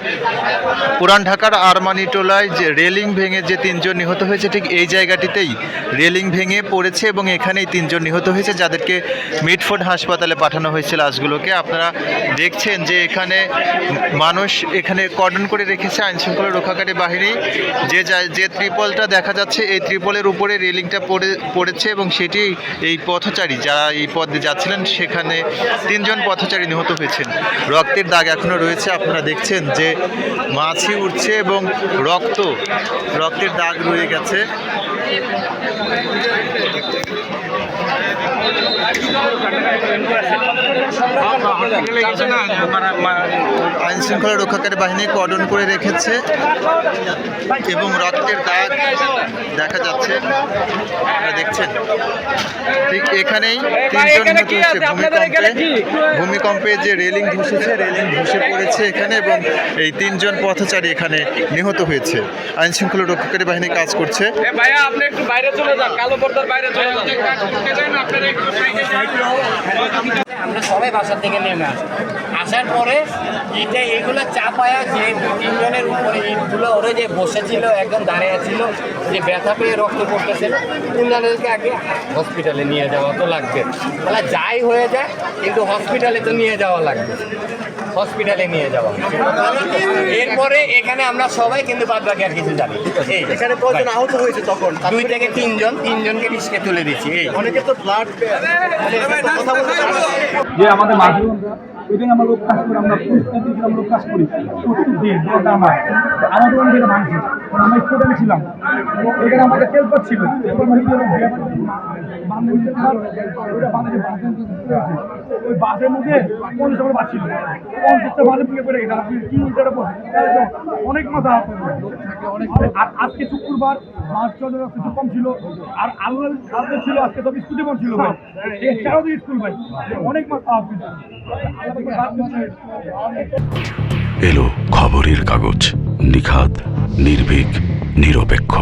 Yeah. পুরান ঢাকার Armani টোলায় যে রেলিং ভেঙে যে তিনজন নিহত হয়েছে, ঠিক এই জায়গাটিতেই রেলিং ভেঙে পড়েছে এবং এখানেই তিনজন নিহত হয়েছে, যাদেরকে মিটফোর্ড হাসপাতালে পাঠানো হয়েছে লাশগুলোকে আপনারা দেখছেন যে এখানে মানুষ এখানে কর্ডন করে রেখেছে আইনশৃঙ্খলা রক্ষাকারী বাহিনী। যে যে ত্রিপলটা দেখা যাচ্ছে, এই ত্রিপলের উপরে রেলিংটা পড়ে, পড়েছে এবং সেটি এই পথচারী যারা এই পথ যাচ্ছিলেন, সেখানে তিনজন পথচারী নিহত হয়েছেন। রক্তের দাগ এখনও রয়েছে, আপনারা দেখছেন যে মাছি উঠছে এবং রক্ত রক্তের দাগ রয়ে গেছে। আইন শৃঙ্খলা রক্ষাকারী বাহিনী কর্ডন করে রেখেছে এবং রক্তের দাগ দেখা যাচ্ছে। আপনারা দেখছেন। ঠিক এখানেই তিনজন ভূমিকম্পে ভূমিকম্পে যে রেলিং ধসেছে রেলিং ধসে পড়েছে এখানে এবং এই তিনজন পথচারী এখানে নিহত হয়েছে। আইন শৃঙ্খলা রক্ষাকারী বাহিনী কাজ করছে। ভাইয়া আপনি একটু বাইরে চলে যান। কালো পর্দার বাইরে চলে যান। আমরা সবাই বাসার থেকে নেমে আসি। আসার পরে এটা এগুলো চাপায়া যে তিনজনের উপরে ইটগুলো ওরে যে বসেছিল একদম দাঁড়িয়ে ছিল যে ব্যথা পেয়ে রক্ত পড়তেছিল তিনজনকে আগে হসপিটালে নিয়ে যাওয়া তো লাগবে। তাহলে যাই হয়ে যায় কিন্তু হসপিটালে তো নিয়ে যাওয়া লাগবে। হসপিটালে নিয়ে যাওয়া। এরপরে এখানে আমরা সবাই কিন্তু বাদ বাকি আর কিছু জানি। এই এখানে কয়জন আহত হয়েছে তখন? দুই থেকে তিনজন তিনজনকে রিস্কে তুলে দিচ্ছি। এই অনেকে তো ব্লাড কথা বলতে পারে না। যে আমাদের মাঝে এদিন দিন আমরা লোক কাজ করি, আমরা প্রস্তুতি আমরা লোক কাজ করি। প্রস্তুত দিন আমার আমাদের অনেক এটা ভাঙছে। আমরা স্টুডেন্ট ছিলাম। এখানে আমাদের তেলপথ ছিল। মানে ওই বাসের গেছে আপনি কি অনেক মাথা আর আজকে শুক্রবার মাছ কিছু কম ছিল আর আল্লাহ ছিল আজকে সব স্কুটি বন্ধ ছিল ভাই স্কুল ভাই অনেক মাথা এলো খবরের কাগজ নিখাত নির্ভীক, নিরপেক্ষ।